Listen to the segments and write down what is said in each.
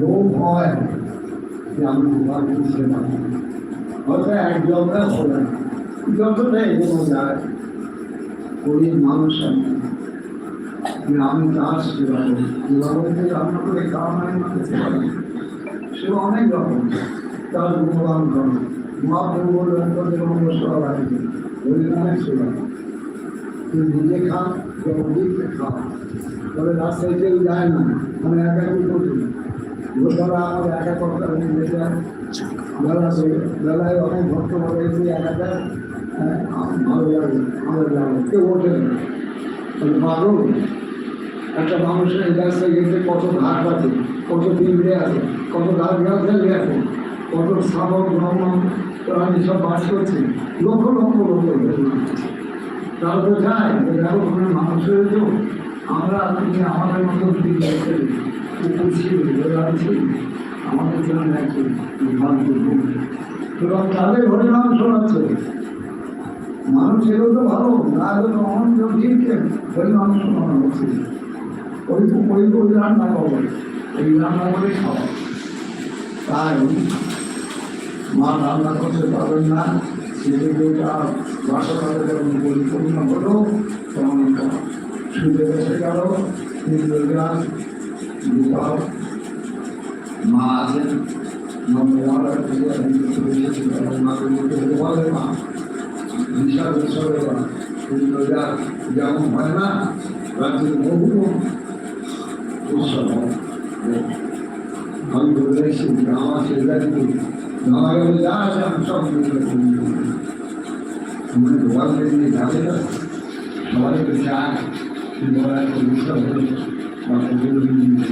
লোভ হয় যে আমি একজনে হবে না যতটা মানুষ আমি আমি খাওয়া মানে মানে সেবা অনেক রকম তার মহাপ্রভু বললেন তোদের অঙ্গ সব আছে নিজে খা যেমন দিকে খা তবে রাস্তায় কেউ যায় না। আমি একা কি করি লোকেরা আমার একা করতে আমি বেলা বেলায় অনেক ভক্ত বলে তুই একাটা একটা মানুষের রাস্তায় গেছে কত ঘাট আছে কত পিঁপড়ে আছে, কত গাছ গাছালি আছে, কত শাবক ভ্রমণ প্রাণী সব বাস করছে। লক্ষ লক্ষ লোক তারা তো যে তো আমরা আমাদের মতো আছি, আমাদের জন্য একটি এবং তাদের হরিনাম শোনাচ্ছে। মানুষেরও তো ভালো, না হলে তো ওই ওই রান্না করব এই রান্না করে খাওয়া তাই মা রান্না করতে পারবেন না, সেদিকে বাসনাতে যখন পরিপূর্ণ হলো তখন গেল গাছ গোপাল মা আছেন যেমন হয় না রাজ্যের বহু উৎসব। আমি বলে আমার সেটাকে কাছে যা আছে আমি সব দিতে তুমি নিয়ে যাবে না সবাই চায় দোকান একটা বিশ্বাস হলে বা সেগুলো নিয়ে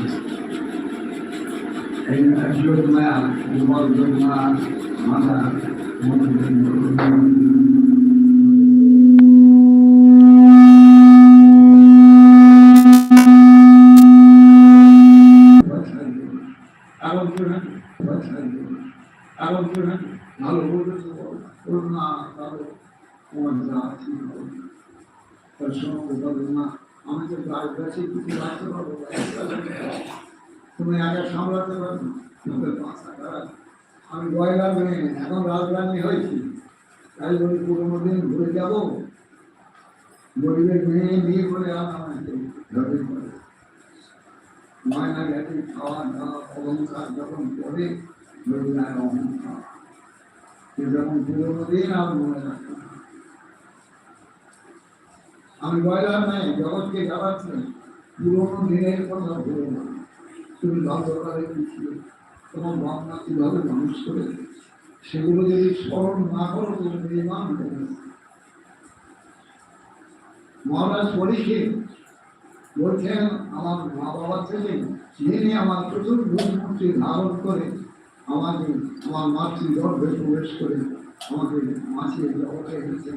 এই যোজনা যুবক যোজনা মাথা এখন করবেন এখন করবেন ভালো বলতে করুণা ভালো তোমার যা আছে তার সঙ্গে বলবেন না। আমি তো গাছ গাছে কিছু রাখতে পারব তুমি আগে সামলাতে পারবে আমি গয়লার মেয়ে এখন রাজধানী হয়েছি। তাই বলি পুরোনো দিন ঘুরে যাব। গরিবের মেয়ে নিয়ে করে আমাকে। ধরে করে ময়না গেছে খাওয়া দাওয়া অলঙ্কার যখন করে গরিবের অহংকার। যখন পুরোনো দিন, আর মনে রাখে না। আমি গয়লার মেয়ে জগৎকে জ্বালাচ্ছি পুরোনো দিনের কথা ভুলো না। তুমি কি ছিল তোমার ভাবনা কীভাবে মানুষ করে? সেগুলো যদি স্মরণ না করো তুমি নির্মাণ হবে মহারাজ পরীক্ষিত বলছেন, আমার মা বাবা থেকে যিনি আমার চতুর্ভুজ মূর্তি ধারণ করে আমাকে, আমার মাতৃ গর্ভে প্রবেশ করে আমাকে মাছিয়ে জগতে এনেছেন।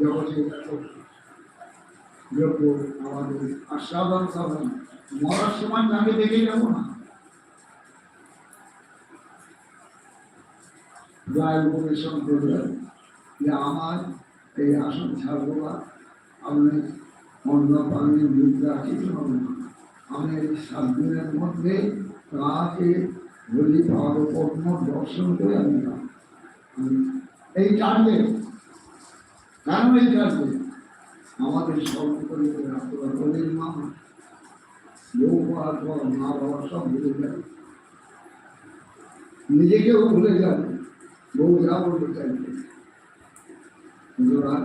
জগতে মরার সময় দেখে না আমার এই আসন ছাড়বো না আপনি অন্য কিছু হবে না আমি এই সাত দিনের মধ্যে তাকে বলি পাওয়ার দর্শন করে আমি। আমি এই টার্গেট কেন এই আমাদের সর্বপরি আপনারা বলেন মা বউ করার পর মা বাবা সব ভুলে যাবে নিজেকেও ভুলে যাবে বউ যা বলতে চাইবে সুতরাং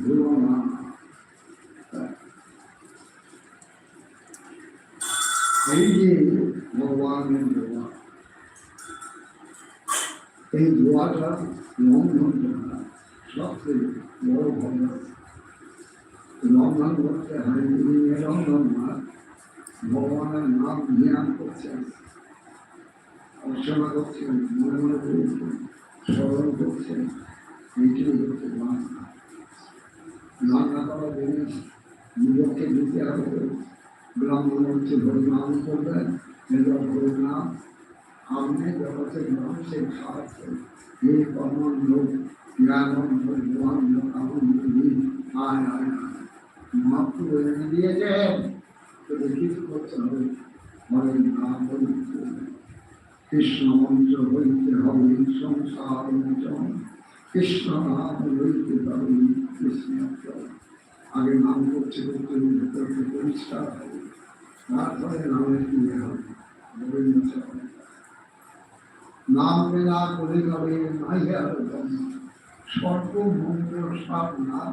ভুলো না এই যে ভগবানের দোয়া এই দোয়াটা লঙ্ঘন করা সবচেয়ে বড় ভগবান লঙ্ঘন করতে হয় লঙ্ঘন না ভগবানের নাম ধ্যান করছেন অর্চনা করছেন মনে মনে করছেন স্মরণ করছেন এইটাই হচ্ছে বাংলা রান্না করা জিনিস নিজেকে দিতে হবে ব্রাহ্মণ হচ্ছে হরিনাম করবেন এবার হরিনাম আপনি জগতের মানুষের খাওয়াচ্ছেন এই কমন লোক জ্ঞান ভগবান আয় আয় মাত্র এনে দিয়েছেন তো কিছু করতে হবে। মানে নাম কৃষ্ণ হইতে হবে কৃষ্ণ হইতে পারবে কৃষ্ণ আগে নাম হবে। তারপরে নামে হবে। গোবিন্দ নাম বিনা করে যাবে নাইয়া সর্ব মন্ত্র সব নাম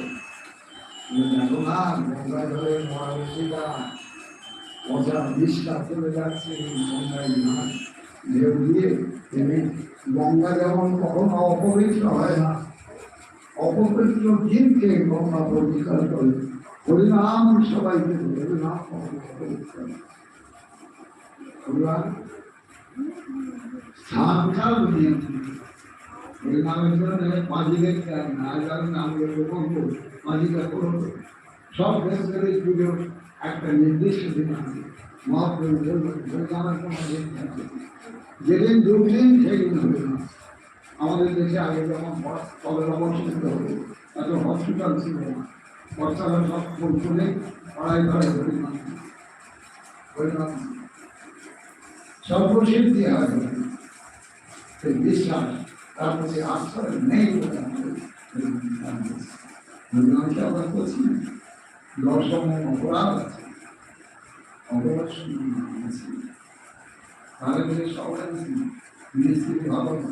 মজা বিষটা চলে যাচ্ছে গঙ্গায় না ঢেউ দিয়ে তেমনি গঙ্গা যেমন কখনো অপবিত্র হয় না অপবিত্র জীবকে গঙ্গা পরিষ্কার করে হরিনাম সবাইকে হরিনাম পবিত্র হরিনাম আজ নাম পুজো একটা নির্দিষ্ট দিন। যেদিন দুদিন সেদিন হবে না আমাদের দেশে আগে যেমন তবে অবস্থিত হবে এত হসপিটাল ছিল না বাচ্চারা সব পড়াই করে হরিনাম হরিনাম সর্বসিদ্ধি হয় বিশ্বাস তার প্রতি আস্থা নেই বলে আমাদের আমরা করছি দর্শন অপরাধ আছে। অপরাধ আছে। সবাই মিস্ত্রি ভালো না।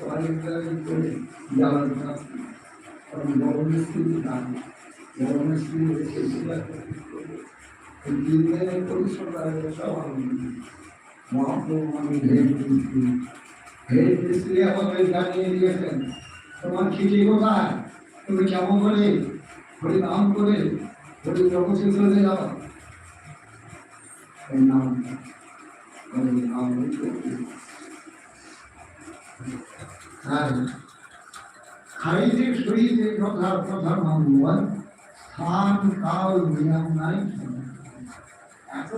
সবাই করে জ্বালান কারণ বড় মিস্ত্রি দাম বড় মিস্ত্রি এসে দিনের পরিশ্রম সব মহাপ্রভু আমি ভেদ মিস্ত্রি জানিয়ে দিয়েছেন, তোমার খিচি কোথায় তুমি কেমন করে নাম করে হরি যাও? নাম হরি নাম কথা নাম স্থান কাল নিয়ম নাই। এত